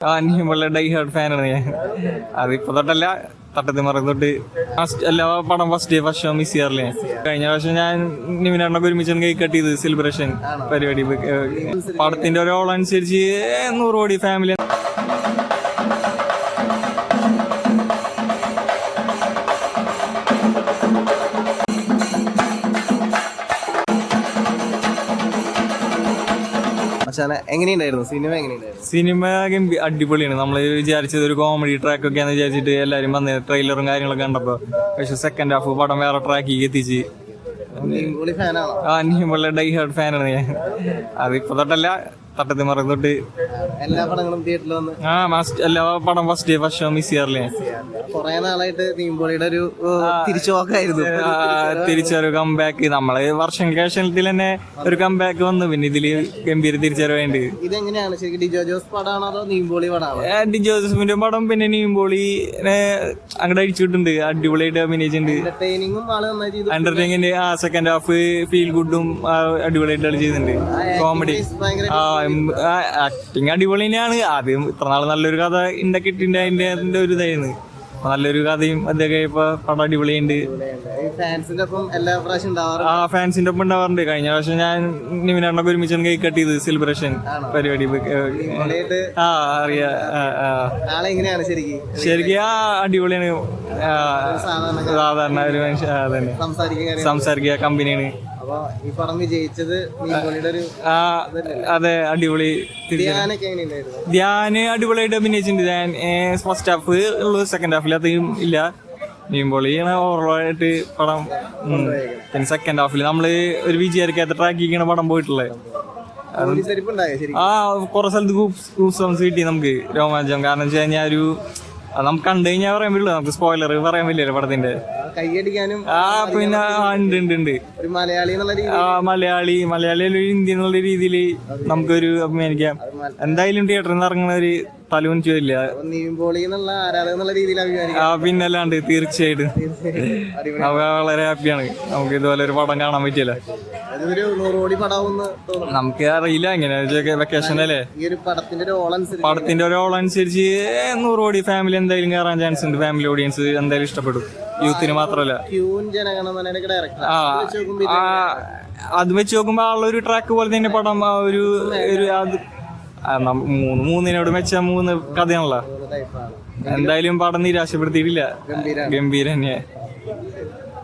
ആ നീമുള്ള die hard ഫാനാണ് ഞാൻ. അതിപ്പോ തൊട്ടല്ല തട്ടത്തി മറന്നു തൊട്ട് ഫസ്റ്റ് എല്ലാ പടം first day first show miss ചെയ്യാറില്ലേ? കഴിഞ്ഞ പ്രാവശ്യം ഞാൻ നിമിനാണ്ടൊക്കെ ഒരുമിച്ചാണ് കൈ കട്ട് ചെയ്ത് സെലിബ്രേഷൻ പരിപാടി പടത്തിന്റെ ഒരു ഓൾ അനുസരിച്ച് നൂറ് കോടി ഫാമിലി മച്ചാനെ എങ്ങനെയുണ്ടായിരുന്നു? സിനിമ എങ്ങനെയുണ്ടായിരുന്നു? സിനിമ അടിപൊളിയാണ്. നമ്മൾ വിചാരിച്ചത് ഒരു കോമഡി ട്രാക്ക് ഒക്കെ ആണെന്ന് വിചാരിച്ചിട്ട് എല്ലാരും വന്ന് ട്രെയിലറും കാര്യങ്ങളൊക്കെ കണ്ടപ്പോൾ പക്ഷെ സെക്കൻഡ് ഹാഫ് പടം വേറെ ട്രാക്കിലേക്ക് എത്തിച്ച്. ആ ഡൈ ഹാർഡ് ഫാനാണ് ഞാൻ. അതിപ്പോ തൊട്ടല്ല തട്ടത്തി മറന്ന് തൊട്ട് എല്ലാ പടങ്ങളും തിയേറ്ററിൽ വന്ന്. ആ മാസ്റ്റ് എല്ലാ പടം first day first show miss ചെയ്യാറില്ലേ കുറെ നാളായിട്ട് നീമ്പോളിയുടെ ഒരു തിരിച്ചുപോക്കായിരുന്നു. തിരിച്ചൊരു കംബാക്ക് നമ്മൾ വർഷങ്ങൾക്ക് തന്നെ ഒരു കംബാക്ക് വന്നു. പിന്നെ ഇതിൽ ഗംഭീര തിരിച്ചറിവേണ്ടി. ഇതെങ്ങനെയാണ് ശരിക്കും ഡിജോ ജോസ് പടമാണോ അതോ നീമ്പോളി പടമാണോ? ആന്റി ജോസഫിന്റെ പടം പിന്നെ നീമ്പോളി അങ്ങോട്ട് അടിച്ചിട്ടുണ്ട്. അടിപൊളിയായിട്ട് അഭിനയിച്ചിട്ടുണ്ട്. എന്റർടൈൻമെന്റ് ആ സെക്കൻഡ് ഹാഫ് ഫീൽ ഗുഡും അടിപൊളിയായിട്ട് ചെയ്തിട്ടുണ്ട്. കോമഡി ആ ആക്ടിങ് അടിപൊളി തന്നെയാണ്. ആദ്യം ഇത്ര നാൾ നല്ലൊരു കഥ ഉണ്ടാക്കിയിട്ടുണ്ട് അതിന്റെ ഒരു ഇതായിരുന്നു. നല്ലൊരു കഥയും അതൊക്കെ ഇപ്പൊ പടം അടിപൊളിയുണ്ട് ഈ ഫാൻസിന്റെ ഒപ്പം എല്ലാ പ്രാവശ്യം ഉണ്ടാവാറ്? ആ ഫാൻസിന്റെ ഒപ്പം ഉണ്ടാവാറുണ്ട്. കഴിഞ്ഞ പ്രാവശ്യം ഞാൻ നിവിനാണ്ടൊക്കെ ഒരുമിച്ച് കൈ കട്ട് ചെയ്ത് സെലിബ്രേഷൻ പരിപാടി ആ അറിയാ ശരിക്കും? ആ അടിപൊളിയാണ്. സാധാരണ ഒരു മനുഷ്യ അതന്നെ. സംസാരിക്കുക കമ്പനിയാണ്. ഈ പടം വിജയിച്ചത് അതെ അടിപൊളി ധ്യാന് അടിപൊളിയായിട്ട് അഭിനയിച്ചിട്ടുണ്ട്. ഞാൻ ഫസ്റ്റ് ഹാഫ് ഉള്ളു സെക്കൻഡ് ഹാഫിൽ അധികം ഇല്ല. നീമ്പോളിയാണ് ഓവറോളായിട്ട് പടം. പിന്നെ സെക്കൻഡ് ഹാഫിൽ നമ്മൾ ഒരു വിചാരിക്കാത്ത ട്രാക്കിക്കാണ് പടം പോയിട്ടുള്ളത് ആ കുറെ സ്ഥലത്ത് ഗ്രൂപ്പ് സോങ്സ് കിട്ടി നമുക്ക് രോമാഞ്ചം. കാരണം വെച്ച് കഴിഞ്ഞാൽ ഒരു നമുക്ക് കണ്ടു കഴിഞ്ഞാൽ പറയാൻ പറ്റില്ല നമുക്ക് സ്പോയിലർ പറയാൻ പറ്റില്ല പടത്തിന്റെ. കൈയടിക്കാനും ആ പിന്നെ ഉണ്ട് ഉണ്ട് ഉണ്ട്. ഒരു മലയാളി എന്നുള്ള രീതി ആ മലയാളി. മലയാളി ഒരു ഇന്ത്യ എന്നുള്ള രീതിയിൽ നമുക്കൊരു അഭിമാനിക്കാം. എന്തായാലും തിയേറ്ററിൽ നിന്ന് ഇറങ്ങുന്ന ഒരു തലവും ചെയ്യില്ല നീമ്പോളി എന്നുള്ള ആരാധക എന്നുള്ള രീതിയിൽ അഭിമാനിക്കാം. ആ പിന്നല്ലാണ്ട് തീർച്ചയായിട്ടും. വളരെ ഹാപ്പിയാണ്. നമുക്ക് ഇതുപോലെ ഒരു പടം കാണാൻ പറ്റിയല്ല. അതൊരു നൂറ് കോടി പടാവുന്ന് തോന്നുന്നു. നമുക്ക് അറിയില്ല എങ്ങനെ വെക്കേഷൻ അല്ലേ? പടത്തിന്റെ ഒരു ഓളനുസരിച്ച് അനുസരിച്ച് നൂറ് കോടി ഫാമിലി എന്തായാലും കയറാൻ ചാൻസ് ഉണ്ട്. ഫാമിലി ഓഡിയൻസ് എന്തായാലും ഇഷ്ടപ്പെടും. യൂത്തിന് മാത്രമല്ല അത് വെച്ച് നോക്കുമ്പോ ആ ഒരു ട്രാക്ക് പോലെ തന്നെ പടം ആ ഒരു ഒരു അത് മൂന്ന് മൂന്നിനോട് മെച്ച മൂന്ന് കഥയാണല്ലോ. എന്തായാലും പടം നിരാശപ്പെടുത്തിയിട്ടില്ല. ഗംഭീര ഗംഭീര തന്നെ